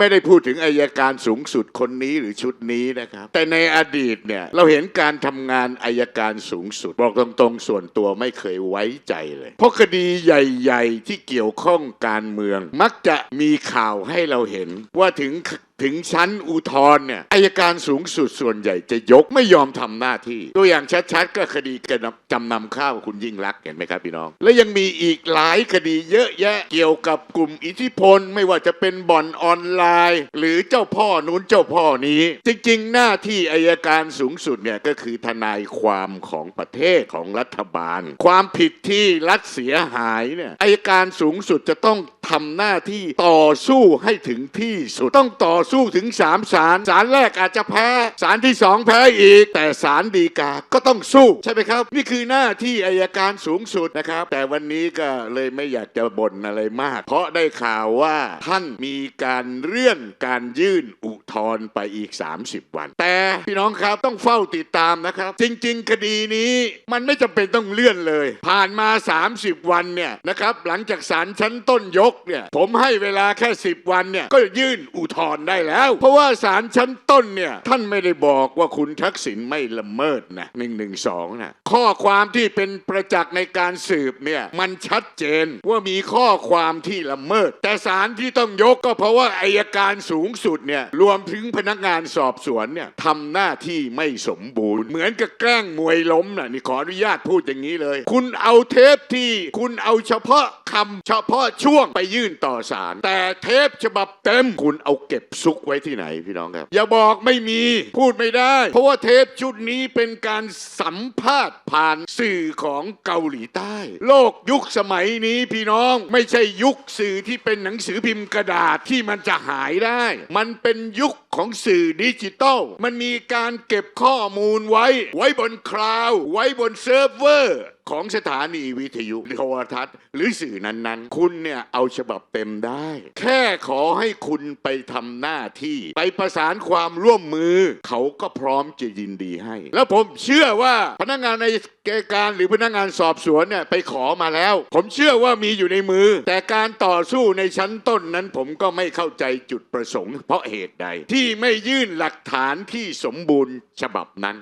ไม่ได้พูดถึงอายการสูงสุดคนนี้หรือชุดนี้นะครับ แต่ในอดีตเนี่ยเราเห็นการทำงานอายการสูงสุด บอกตรงๆ ส่วนตัวไม่เคยไว้ใจเลย เพราะคดีใหญ่ ๆ ที่เกี่ยวข้องการเมือง มักจะมีข่าวให้เราเห็นว่าถึง ถึงชั้นอุทธรณ์เนี่ยอายการสูงสุดส่วนใหญ่จะยกไม่ยอมทำหน้าที่ ตัวอย่างชัดๆ ก็คดีกระนำจำนำข้าวคุณยิ่งรักเห็นไหมครับพี่น้อง และยังมีอีกหลายคดีเยอะแยะเกี่ยวกับกลุ่มอิทธิพล ไม่ว่าจะเป็นบ่อนออนไลน์ หรือเจ้าพ่อนู้นเจ้าพ่อนี้ จริงๆ หน้าที่อายการสูงสุดเนี่ยก็คือทนายความของประเทศของรัฐบาล ความผิดที่รัฐเสียหายเนี่ยอายการสูงสุดจะต้อง ทำหน้าที่ต่อสู้ให้ถึงที่สุด ต้องต่อสู้ถึงสามศาลศาลแรกอาจจะแพ้ศาลที่สองแพ้อีก แต่ศาลฎีกาก็ต้องสู้ใช่ไหมครับ นี่คือหน้าที่อายการสูงสุดนะครับ แต่วันนี้ก็เลยไม่อยากจะบ่นอะไรมาก เพราะได้ข่าวว่าท่านมีการเลื่อนการยื่นอุทธรณ์ไปอีก 30 วัน แต่พี่น้องครับต้องเฝ้าติดตามนะครับ จริง ๆ คดีนี้มันไม่จำเป็นต้องเลื่อนเลย ผ่านมา 30 วันเนี่ยนะครับหลังจากศาลชั้นต้นยกเนี่ยผมให้เวลาแค่ 10 วันเนี่ยก็ยื่นอุทธรณ์ได้แล้ว เพราะว่าศาลชั้นต้นเนี่ยท่านไม่ได้บอกว่าคุณทักษิณไม่ละเมิดนะหนึ่งหนึ่งสองนะข้อความที่เป็นประจักษ์ในการสืบเนี่ยมันชัดเจนว่ามีข้อความที่ละเมิด แต่ศาลที่ต้องยกก็เพราะว่าอายการสูงสุดเนี่ยรวมถึงพนักงานสอบสวนเนี่ยทำหน้าที่ไม่สมบูรณ์ เหมือนกับแกล้งมวยล้มนะนี่ขออนุญาตพูดอย่างนี้เลย คุณเอาเทปที่คุณเอาเฉพาะ คำเฉพาะช่วงไปยื่นต่อศาลแต่เทปฉบับเต็มคุณเอาเก็บซุกไว้ที่ไหนพี่น้องครับ อย่าบอกไม่มีพูดไม่ได้ เพราะว่าเทปชุดนี้เป็นการสัมภาษณ์ผ่านสื่อของเกาหลีใต้ โลกยุคสมัยนี้พี่น้องไม่ใช่ยุคสื่อที่เป็นหนังสือพิมพ์กระดาษที่มันจะหายได้ มันเป็นยุคของสื่อดิจิตอลมันมีการเก็บข้อมูลไว้ ไว้บนคลาวไว้บนเซิร์ฟเวอร์ ของสถานีวิทยุโทรทัศน์ หรือสื่อนั้นๆ คุณเนี่ยเอาฉบับเต็มได้ แค่ขอให้คุณไปทำหน้าที่ ไปประสานความร่วมมือ เขาก็พร้อมจะยินดีให้ แล้วผมเชื่อว่าพนักงานในการหรือพนักงานสอบสวนเนี่ยไปขอมาแล้ว ผมเชื่อว่ามีอยู่ในมือ แต่การต่อสู้ในชั้นต้นนั้นผมก็ไม่เข้าใจจุดประสงค์ เพราะเหตุใด ที่ไม่ยื่นหลักฐานที่สมบูรณ์ฉบับนั้น